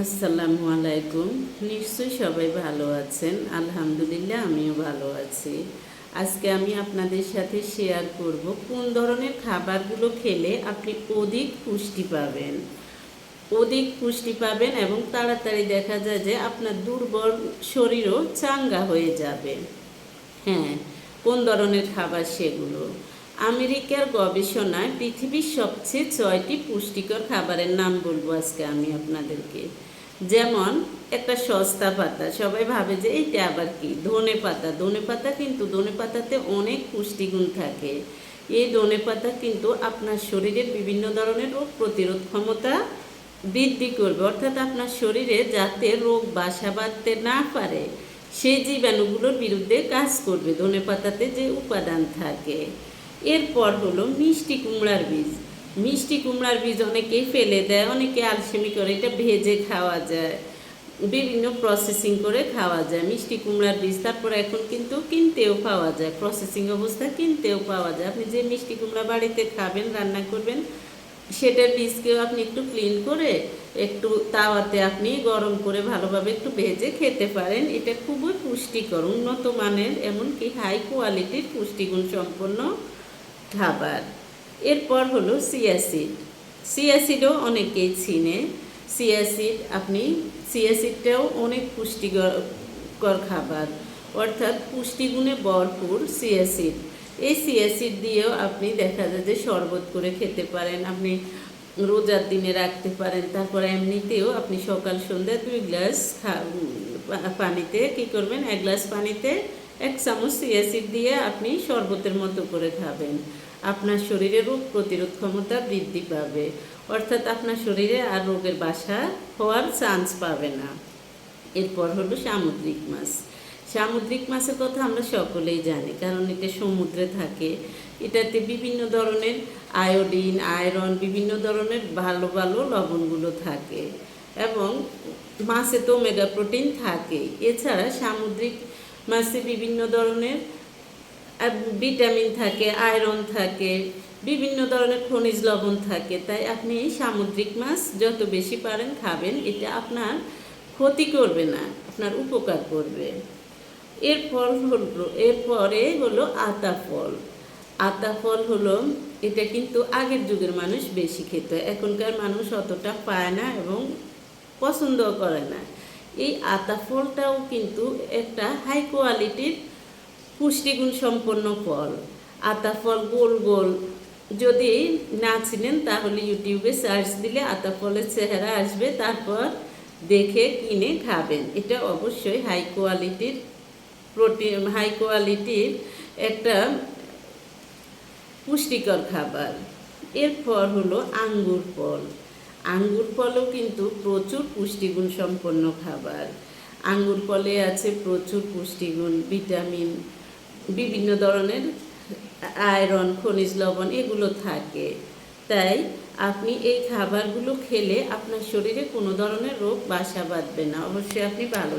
আসসালামু আলাইকুম। নিশ্চয়ই সবাই ভালো আছেন। আলহামদুলিল্লাহ, আমিও ভালো আছি। আজকে আমি আপনাদের সাথে শেয়ার করব কোন ধরনের খাবারগুলো খেলে আপনি অধিক পুষ্টি পাবেন। অধিক পুষ্টি পাবেন এবং তাড়াতাড়ি দেখা যায় যে আপনার দুর্বল শরীরও চাঙ্গা হয়ে যাবে। হ্যাঁ কোন ধরনের খাবার সেগুলো? আমেরিকার গবেষণায় পৃথিবীর সবচেয়ে ছয়টি পুষ্টিকর খাবারের নাম বলব আজকে আমি আপনাদেরকে। যেমন, একটা সস্তা পাতা। সবাই ভাবে যে, এইটা আবার কি? ধনে পাতা। ধনে পাতা কিন্তু, ধনে পাতাতে অনেক পুষ্টিগুণ থাকে। এই ধনে পাতা কিন্তু আপনার শরীরের বিভিন্ন ধরনের রোগ প্রতিরোধ ক্ষমতা বৃদ্ধি করবে। অর্থাৎ আপনার শরীরে যাতে রোগ বাসা বাঁধতে না পারে, সেই জীবাণুগুলোর বিরুদ্ধে কাজ করবে। ধনে পাতাতে যে উপাদান থাকে। এরপর হলো মিষ্টি কুমড়ার বীজ। মিষ্টি কুমড়ার বীজ অনেকেই ফেলে দেয়, অনেকে আলসেমি করে, এটা ভেজে খাওয়া যায়, বিভিন্ন প্রসেসিং করে খাওয়া যায়। মিষ্টি কুমড়ার বীজ তারপর এখন কিন্তু কিনতেও পাওয়া যায় প্রসেসিং অবস্থা কিনতেও পাওয়া যায়। আপনি যে মিষ্টি কুমড়া বাড়িতে খাবেন, রান্না করবেন, সেটার বীজকেও আপনি একটু ক্লিন করে, একটু তাওয়াতে আপনি গরম করে ভালোভাবে একটু ভেজে খেতে পারেন। এটা খুবই পুষ্টিকর, উন্নত মানের, এমনকি হাই কোয়ালিটির পুষ্টিগুণ সম্পন্ন খাবার। এরপর হলো সিয়াসিড। সিয়াসিডও অনেকেই চিনে। সিয়াসিড, আপনি সিয়াসিডটাও অনেক পুষ্টিকর খাবার। অর্থাৎ পুষ্টিগুণে ভরপুর সিয়াসিড। এই সিয়াসিড দিয়েও আপনি দেখা যায় যে শরবত করে খেতে পারেন, আপনি রোজার দিনে রাখতে পারেন। তারপর এমনিতেও আপনি সকাল সন্ধ্যা দুই গ্লাস পানিতে কি করবেন? এক গ্লাস পানিতে এক চামচ সিয়াসিড দিয়ে আপনি শরবতের মতো করে খাবেন। আপনার শরীরে রোগ প্রতিরোধ ক্ষমতা বৃদ্ধি পাবে। অর্থাৎ আপনার শরীরে আর রোগের বাসা হওয়ার চান্স পাবে না। এরপর হলো সামুদ্রিক মাছ। সামুদ্রিক মাছের কথা আমরা সকলেই জানি, কারণ এটা সমুদ্রে থাকে। এটাতে বিভিন্ন ধরনের আয়োডিন আয়রন বিভিন্ন ধরনের ভালো ভালো লবণগুলো থাকে এবং মাছে তো মেগা প্রোটিন থাকে এছাড়া সামুদ্রিক মাছে বিভিন্ন ধরনের ভিটামিন থাকে, আয়রন থাকে, বিভিন্ন ধরনের খনিজ লবণ থাকে। তাই আপনি সামুদ্রিক মাছ যত বেশি পারেন খাবেন, এটা আপনার ক্ষতি করবে না, আপনার উপকার করবে। এরপর হলো, এরপরে হলো আতা ফল। আতা ফল হলো, এটা কিন্তু আগের যুগের মানুষ বেশি খেত, এখনকার মানুষ অতটা পায় না এবং পছন্দ করে না। এই আতা ফলটাও কিন্তু একটা হাই কোয়ালিটির পুষ্টিগুণ সম্পন্ন ফল। আতা ফল গোল গোল। যদি না চিনেন, তাহলে ইউটিউবে সার্চ দিলে আতা ফলের চেহারা আসবে, তারপর দেখে, কিনে খাবেন। এটা অবশ্যই হাই কোয়ালিটির প্রোটিন হাই কোয়ালিটির একটা পুষ্টিকর খাবার। এরপর হলো আঙ্গুর ফল। আঙ্গুর ফলও কিন্তু প্রচুর পুষ্টিগুণ সম্পন্ন খাবার। আঙ্গুর ফলে আছে প্রচুর পুষ্টিগুণ, ভিটামিন, বিভিন্ন ধরনের আয়রন, খনিজ লবণ এগুলো থাকে। তাই আপনি এই খাবারগুলো খেলে আপনার শরীরে কোনো ধরনের রোগ, বাসা বাঁধবে না। অবশ্যই আপনি ভালো